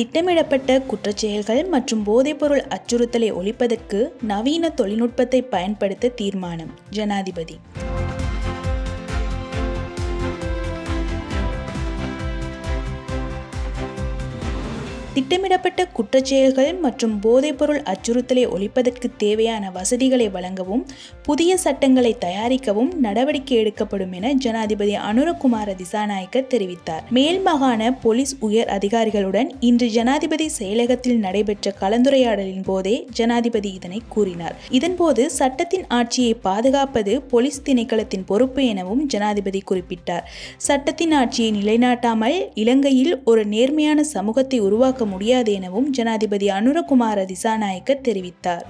திட்டமிடப்பட்ட குற்றச்செயல்கள் மற்றும் போதைப்பொருள் அச்சுறுத்தலை ஒழிப்பதற்கு நவீன தொழில்நுட்பத்தை பயன்படுத்த தீர்மானம். ஜனாதிபதி. திட்டமிடப்பட்ட குற்றச்செயல்கள் மற்றும் போதைப்பொருள் அச்சுறுத்தலை ஒழிப்பதற்கு தேவையான வசதிகளை வழங்கவும் புதிய சட்டங்களை தயாரிக்கவும் நடவடிக்கை எடுக்கப்படும் என ஜனாதிபதி அனுரகுமார திசாநாயக்க தெரிவித்தார். மேல் மாகாண போலீஸ் உயர் அதிகாரிகளுடன் இன்று ஜனாதிபதி செயலகத்தில் நடைபெற்ற கலந்துரையாடலின் போதே ஜனாதிபதி இதனை கூறினார். இதன்போது சட்டத்தின் ஆட்சியை பாதுகாப்பது போலீஸ் திணைக்களத்தின் பொறுப்பு எனவும் ஜனாதிபதி குறிப்பிட்டார். சட்டத்தின் ஆட்சியை நிலைநாட்டாமல் இலங்கையில் ஒரு நேர்மையான சமூகத்தை உருவாக்க முடியாது எனவும் ஜனாதிபதி அனுரகுமார திசாநாயக்க தெரிவித்தார்.